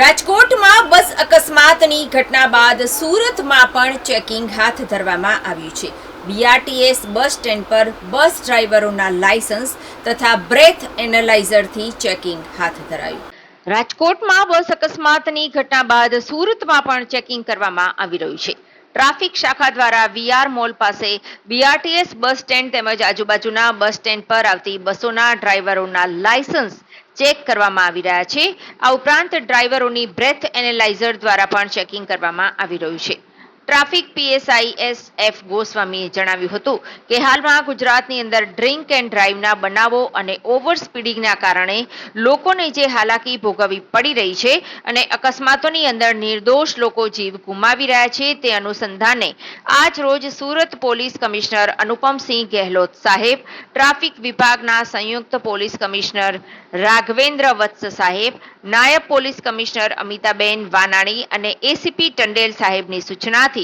રાજકોટમાં બસ અકસ્માતની ઘટના બાદ સુરતમાં પણ ચેકિંગ હાથ ધરવામાં આવ્યું છે. બીઆરટીએસ બસ સ્ટેન્ડ પર બસ ડ્રાઈવરોના લાયસન્સ તથા બ્રેથ એનાલાઇઝરથી ચેકિંગ હાથ ધરાયું. રાજકોટમાં બસ અકસ્માતની ઘટના બાદ સુરતમાં પણ ચેકિંગ કરવામાં આવી રહ્યું છે. ટ્રાફિક શાખા દ્વારા વીઆર મોલ પાસે બીઆરટીએસ બસ સ્ટેન્ડ તેમજ આજુબાજુના બસ સ્ટેન્ડ પર આવતી બસોના ડ્રાઈવરોના લાયસન્સ ચેક કરવામાં આવી રહ્યા છે. આ ઉપરાંત ડ્રાઈવરોની બ્રેથ એનાલાઇઝર દ્વારા પણ ચેકિંગ કરવામાં આવી રહ્યું છે. ટ્રાફિક પીએસઆઈ એસ એફ ગોસ્વામીએ જણાવ્યું હતું કે હાલમાં ગુજરાતની અંદર ડ્રિંક એન્ડ ડ્રાઈવના બનાવો અને ઓવર સ્પીડિંગના કારણે લોકોને જે હાલાકી ભોગવવી પડી રહી છે અને અકસ્માતોની અંદર નિર્દોષ લોકો જીવ ગુમાવી રહ્યા છે તે અનુસંધાને આજ રોજ સુરત પોલીસ કમિશનર અનુપમસિંહ ગેહલોત સાહેબ, ટ્રાફિક વિભાગના સંયુક્ત પોલીસ કમિશનર રાઘવેન્દ્ર વત્સ સાહેબ, નાયબ પોલીસ કમિશનર અમિતાબેન વાનાણી અને એસીપી ટંડેલ સાહેબની સૂચનાથી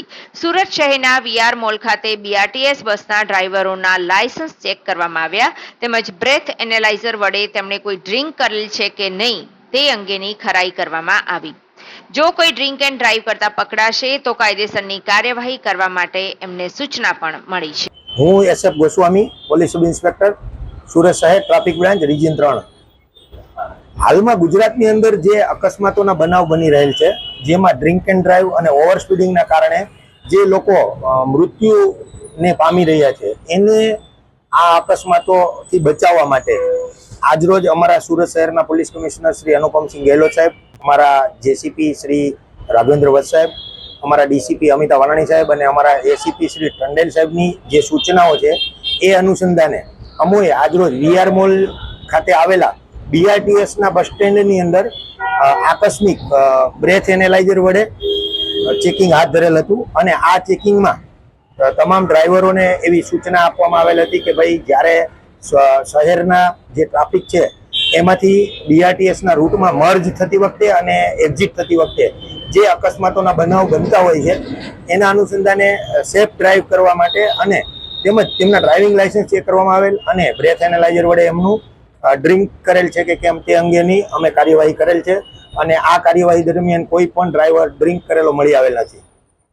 સુરત શહેરના વીઆર મોલ ખાતે બીઆરટીએસ બસના ડ્રાઈવરોના લાયસન્સ ચેક કરવામાં આવ્યા તેમજ બ્રેથ એનાલાઇઝર વડે તેમણે કોઈ ડ્રિંક કરેલ છે કે નહીં તે અંગેની ખરાઈ કરવામાં આવી. જો કોઈ ડ્રિંક એન્ડ ડ્રાઈવ કરતા પકડાશે તો કાયદેસરની કાર્યવાહી કરવા માટે એમને સૂચના પણ મળી છે. હું SF Goswami, police sub inspector, Surat શહેર ટ્રાફિક બ્રાન્ચ રિજિન ત્રણ. હાલમાં ગુજરાતની અંદર જે અકસ્માતોના બનાવ બની રહેલ છે જેમાં ડ્રિંક એન્ડ ડ્રાઈવ અને ઓવર સ્પીડિંગના કારણે જે લોકો મૃત્યુને પામી રહ્યા છે, એને આ અકસ્માતોથી બચાવવા માટે આજરોજ અમારા સુરત શહેરના પોલીસ કમિશનર શ્રી અનુપમસિંહ ગેહલોત સાહેબ, અમારા જેસીપી શ્રી રાઘવેન્દ્ર વત્સ સાહેબ, અમારા ડીસીપી અમિતા વાલાણી સાહેબ અને અમારા એસીપી શ્રી ટંડેલ સાહેબની જે સૂચનાઓ છે, એ અનુસંધાને અમોએ આજરોજ વીઆર મોલ ખાતે આવેલા બીઆરટીએસના બસ સ્ટેન્ડની અંદર આકસ્મિક બ્રેથ એનેલાઇઝર વડે ચેકિંગ હાથ ધરેલ હતું અને આ ચેકિંગમાં તમામ ડ્રાઈવરોને એવી સૂચના આપવામાં આવેલ હતી કે ભાઈ જ્યારે શહેરના જે ટ્રાફિક છે, એમાંથી બીઆરટીએસના રૂટમાં મર્જ થતી વખતે અને એક્ઝિટ થતી વખતે જે અકસ્માતોના બનાવ બનતા હોય છે, એના અનુસંધાને સેફ ડ્રાઈવ કરવા માટે અને તેમજ તેમના ડ્રાઇવિંગ લાઇસન્સ ચેક કરવામાં આવેલ અને બ્રેથ એનાલાઇઝર વડે એમનું ડ્રિંક કરેલ છે કે કેમ તે અંગેની અમે કાર્યવાહી કરેલ છે અને આ કાર્યવાહી દરમિયાન કોઈ પણ ડ્રાઈવર ડ્રિંક કરેલો મળી આવેલ નથી.